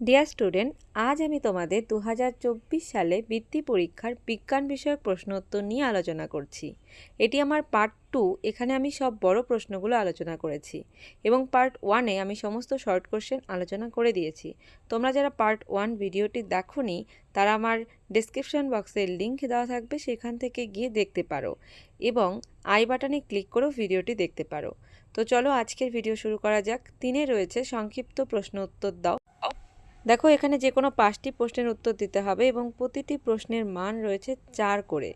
Dear student আজ আমি তোমাদের দু হাজার চব্বিশ সালে বৃত্তি পরীক্ষার বিজ্ঞান বিষয়ক প্রশ্ন উত্তর নিয়ে আলোচনা করছি। এটি আমার পার্ট টু এখানে আমি সব বড় প্রশ্নগুলো আলোচনা করেছি এবং পার্ট ওয়ানে আমি সমস্ত শর্ট কোশ্চেন আলোচনা করে দিয়েছি। তোমরা যারা পার্ট ওয়ান ভিডিওটি দেখোনি, তারা আমার ডিসক্রিপশন বক্সের লিঙ্ক দেওয়া থাকবে, সেখান থেকে গিয়ে দেখতে পারো এবং আই বাটনে ক্লিক করেও ভিডিওটি দেখতে পারো। তো চলো আজকের ভিডিও শুরু করা যাক। তিনে রয়েছে সংক্ষিপ্ত প্রশ্ন উত্তর দাও। দেখো, এখানে যে কোনো পাঁচটি প্রশ্নের উত্তর দিতে হবে এবং প্রতিটি প্রশ্নের মান রয়েছে চার করে।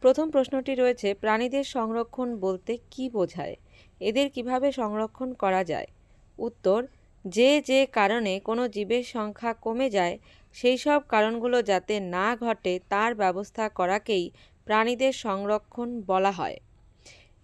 প্রথম প্রশ্নটি রয়েছে, প্রাণীদের সংরক্ষণ বলতে কি বোঝায়? এদের কীভাবে সংরক্ষণ করা যায়? উত্তর, যে যে কারণে কোনো জীবের সংখ্যা কমে যায়, সেই সব কারণগুলো যাতে না ঘটে, তার ব্যবস্থা করাকেই প্রাণীদের সংরক্ষণ বলা হয়।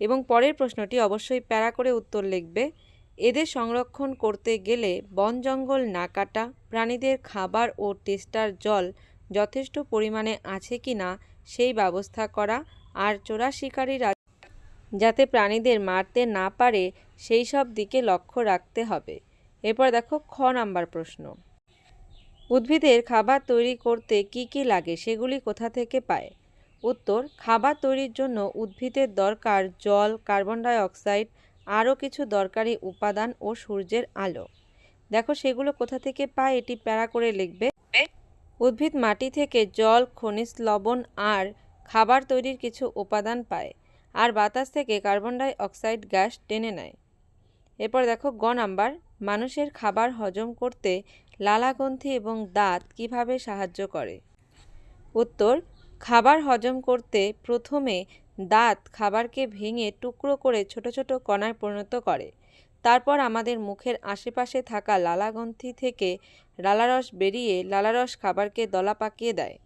এবং পরের প্রশ্নটি অবশ্যই প্যারা করে উত্তর লিখবে এদের সংরক্ষণ করতে গেলে বন জঙ্গল না কাটা, প্রাণীদের খাবার ও টেস্টার জল যথেষ্ট পরিমাণে আছে কি না সেই ব্যবস্থা করা আর চোরা শিকারীরা যাতে প্রাণীদের মারতে না পারে সেই সব দিকে লক্ষ্য রাখতে হবে। এরপর দেখো খ নাম্বার প্রশ্ন। উদ্ভিদের খাবার তৈরি করতে কি কি লাগে সেগুলি কোথা থেকে পায়? উত্তর, খাবার তৈরির জন্য উদ্ভিদের দরকার জল, কার্বন ডাই অক্সাইড আরও কিছু দরকারি উপাদান ও সূর্যের আলো। দেখো সেগুলো কোথা থেকে পায়, এটি প্যারা করে লিখবে। উদ্ভিদ মাটি থেকে জল, খনিজ লবণ আর খাবার তৈরির কিছু উপাদান পায় আর বাতাস থেকে কার্বন ডাই অক্সাইড গ্যাস টেনে নেয়। এরপর দেখো গ নাম্বার, মানুষের খাবার হজম করতে লালাগ্রন্থি এবং দাঁত কীভাবে সাহায্য করে? উত্তর, খাবার হজম করতে প্রথমে দাঁত খাবারকে ভেঙে টুকরো করে ছোট ছোট কণায় পরিণত করে। তারপর আমাদের মুখের আশেপাশে থাকা লালাগ্রন্থি থেকে লালারস বেরিয়ে লালারস খাবারকে দলা পাকিয়ে দেয়।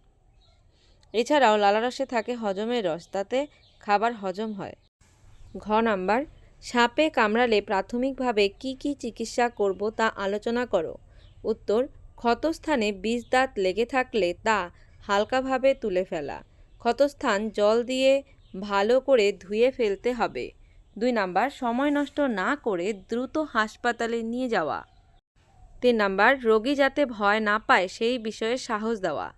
এছাড়াও লালারসে থাকে হজমের রস, তাতে খাবার হজম হয়। ঘ নাম্বার, সাপে কামড়ালে প্রাথমিকভাবে কি কি চিকিৎসা করব তা আলোচনা করো। উত্তর, ক্ষতস্থানে বীজ দাঁত লেগে থাকলে তা হালকাভাবে তুলে ফেলা। ক্ষতস্থান জল দিয়ে ভালো করে ধুয়ে ফেলতে হবে। দুই নাম্বার, সময় নষ্ট না করে দ্রুত হাসপাতালে নিয়ে যাওয়া। তিন নাম্বার, রোগী যাতে ভয় না পায় সেই বিষয়ে সাহস দেওয়া।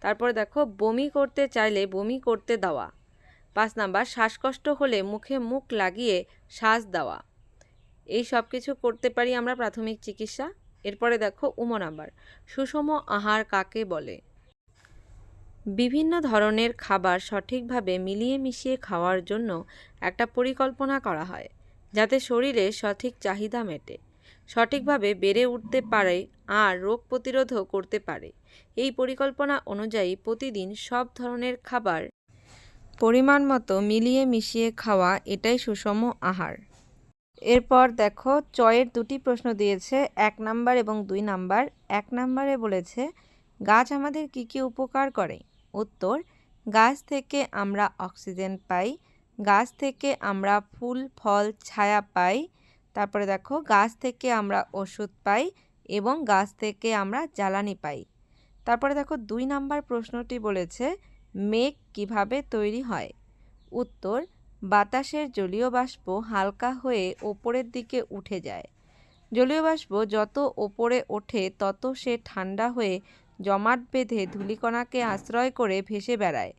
তারপর দেখো, বমি করতে চাইলে বমি করতে দেওয়া। পাঁচ নাম্বার, শ্বাসকষ্ট হলে মুখে মুখ লাগিয়ে শ্বাস দেওয়া। এই সব কিছু করতে পারি আমরা প্রাথমিক চিকিৎসা। এরপরে দেখো, উম নাম্বার, সুষম আহার কাকে বলে? বিভিন্ন ধরনের খাবার সঠিকভাবে মিলিয়ে মিশিয়ে খাওয়ার জন্য একটা পরিকল্পনা করা হয়, যাতে শরীরে সঠিক চাহিদা মেটে, সঠিকভাবে বেড়ে উঠতে পারে আর রোগ প্রতিরোধও করতে পারে। এই পরিকল্পনা অনুযায়ী প্রতিদিন সব ধরনের খাবার পরিমাণ মতো মিলিয়ে মিশিয়ে খাওয়া এটাই সুষম আহার। এরপর দেখো, চয়ের দুটি প্রশ্ন দিয়েছে, এক নাম্বার এবং দুই নাম্বার। এক নাম্বারে বলেছে, গাছ আমাদের কি কি উপকার করে? উত্তর, গাছ থেকে আমরা অক্সিজেন পাই, গাছ থেকে আমরা ফুল, ফল, ছায়া পাই, তারপরে দেখো গাছ থেকে আমরা ওষুধ পাই এবং গাছ থেকে আমরা জ্বালানি পাই। তারপরে দেখো দুই নাম্বার প্রশ্নটি বলেছে, মেঘ কীভাবে তৈরি হয়? উত্তর, বাতাসের জলীয় বাষ্প হালকা হয়ে ওপরের দিকে উঠে যায়। জলীয় বাষ্প যত ওপরে ওঠে তত সে ঠান্ডা হয়ে জমাট বেঁধে ধূলিকণাকে আশ্রয় করে ভেসে বেড়ায়।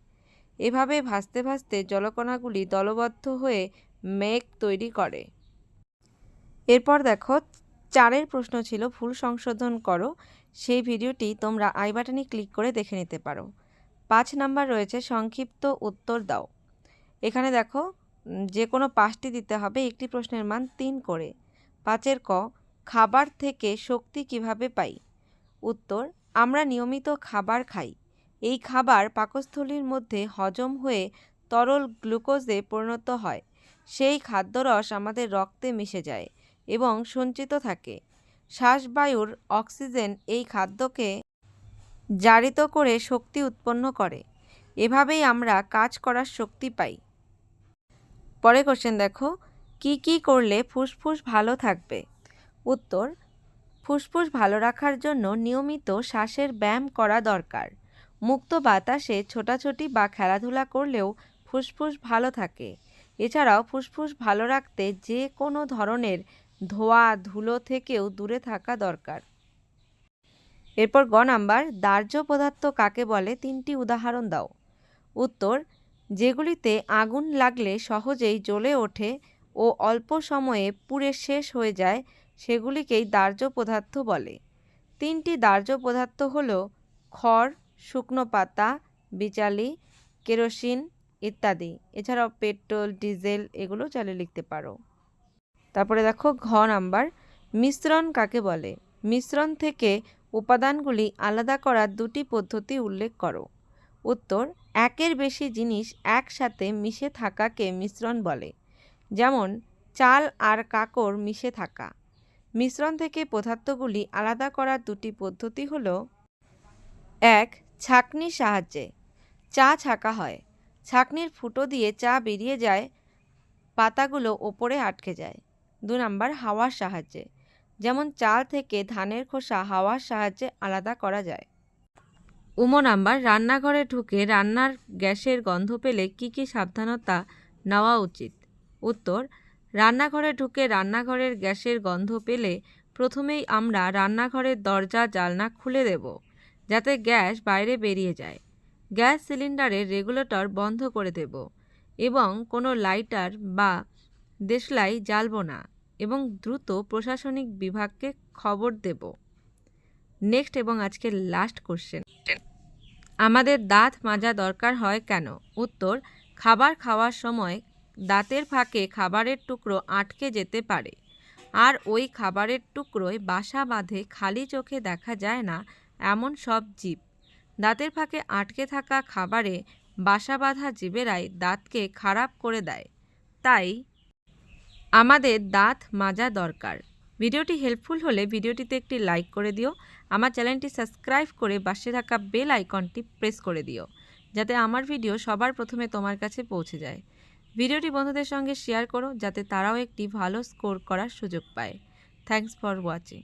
এভাবে ভাসতে ভাসতে জলকণাগুলি দলবদ্ধ হয়ে মেঘ তৈরি করে। এরপর দেখো, চারের প্রশ্ন ছিল, ভুল সংশোধন করো। সেই ভিডিওটি তোমরা আই বাটনে ক্লিক করে দেখে নিতে পারো। পাঁচ নাম্বার রয়েছে, সংক্ষিপ্ত উত্তর দাও। এখানে দেখো যে কোনো পাঁচটি দিতে হবে, একটি প্রশ্নের মান তিন করে। পাঁচের ক, খাবার থেকে শক্তি কীভাবে পাই? উত্তর আমরা নিয়মিত খাবার খাই। এই খাবার পাকস্থলীর মধ্যে হজম হয়ে তরল গ্লুকোজে পরিণত হয়। সেই খাদ্যরস আমাদের রক্তে মিশে যায় এবং সঞ্চিত থাকে। শ্বাসবায়ুর অক্সিজেন এই খাদ্যকে জারিত করে শক্তি উৎপন্ন করে। এভাবেই আমরা কাজ করার শক্তি পাই। পরে কোশ্চেন দেখো, কি কি করলে ফুসফুস ভালো থাকবে? উত্তর ফুসফুস ভালো রাখার জন্য নিয়মিত শ্বাসের ব্যায়াম করা দরকার। মুক্ত বাতাসে ছোটাছুটি বা খেলাধুলা করলেও ফুসফুস ভালো থাকে। এছাড়াও ফুসফুস ভালো রাখতে যে কোনো ধরনের ধোয়া, ধুলো থেকেও দূরে থাকা দরকার। এরপর গ নাম্বার, দাহ্য পদার্থ কাকে বলে? তিনটি উদাহরণ দাও। উত্তর, যেগুলিতে আগুন লাগলে সহজেই জ্বলে ওঠে ও অল্প সময়ে পুড়ে শেষ হয়ে যায় সেগুলিকেই দাহ্য পদার্থ বলে। তিনটি দাহ্য পদার্থ হলো খড়, শুকনো পাতা, বিচালি, কেরোসিন ইত্যাদি। এছাড়াও পেট্রোল, ডিজেল এগুলো চালে লিখতে পারো। তারপরে দেখো ঘ নাম্বার, মিশ্রণ কাকে বলে? মিশ্রণ থেকে উপাদানগুলি আলাদা করার দুটি পদ্ধতি উল্লেখ করো। উত্তর, একের বেশি জিনিস একসাথে মিশে থাকাকে মিশ্রণ বলে। যেমন, চাল আর কাকর মিশে থাকা। মিশ্রণ থেকে পদার্থগুলি আলাদা করার দুটি পদ্ধতি হলো এক, ছাঁকনির সাহায্যে। চা ছাঁকা হয়। ছাঁকনির ফুটো দিয়ে চা বেরিয়ে যায়, পাতাগুলো ওপরে আটকে যায়। দু নম্বর, হাওয়ার সাহায্যে। যেমন চাল থেকে ধানের খোসা হাওয়ার সাহায্যে আলাদা করা যায়। উমো নাম্বার, রান্নাঘরে ঢুকে রান্নার গ্যাসের গন্ধ পেলে কি কি সাবধানতা নেওয়া উচিত? উত্তর রান্নাঘরে ঢুকে রান্নাঘরের গ্যাসের গন্ধ পেলে প্রথমেই আমরা রান্নাঘরের দরজা, জালনা খুলে দেব, যাতে গ্যাস বাইরে বেরিয়ে যায়। গ্যাস সিলিন্ডারের রেগুলেটর বন্ধ করে দেব এবং কোনো লাইটার বা দেশলাই জ্বালব না এবং দ্রুত প্রশাসনিক বিভাগকে খবর দেব। নেক্সট এবং আজকের লাস্ট কোশ্চেন। আমাদের দাঁত মাজা দরকার হয় কেন? উত্তর, খাবার খাওয়ার সময় দাঁতের ফাঁকে খাবারের টুকরো আটকে যেতে পারে। আর ওই খাবারের টুকরোয় বাসা বাঁধে খালি চোখে দেখা যায় না এমন সব জীব। দাঁতের ফাঁকে আটকে থাকা খাবারে বাসা বাঁধা জীবেরাই দাঁতকে খারাপ করে দেয়। তাই আমাদের দাঁত মাজা দরকার। ভিডিওটি হেল্পফুল হলে ভিডিওটিতে একটি লাইক করে দিও। আমার চ্যানেলটি সাবস্ক্রাইব করে পাশে থাকা বেল আইকনটি প্রেস করে দিও, যাতে আমার ভিডিও সবার প্রথমে তোমার কাছে পৌঁছে যায়। ভিডিওটি বন্ধুদের সঙ্গে শেয়ার করো যাতে তারাও একটি ভালো স্কোর করার সুযোগ পায়। Thanks for watching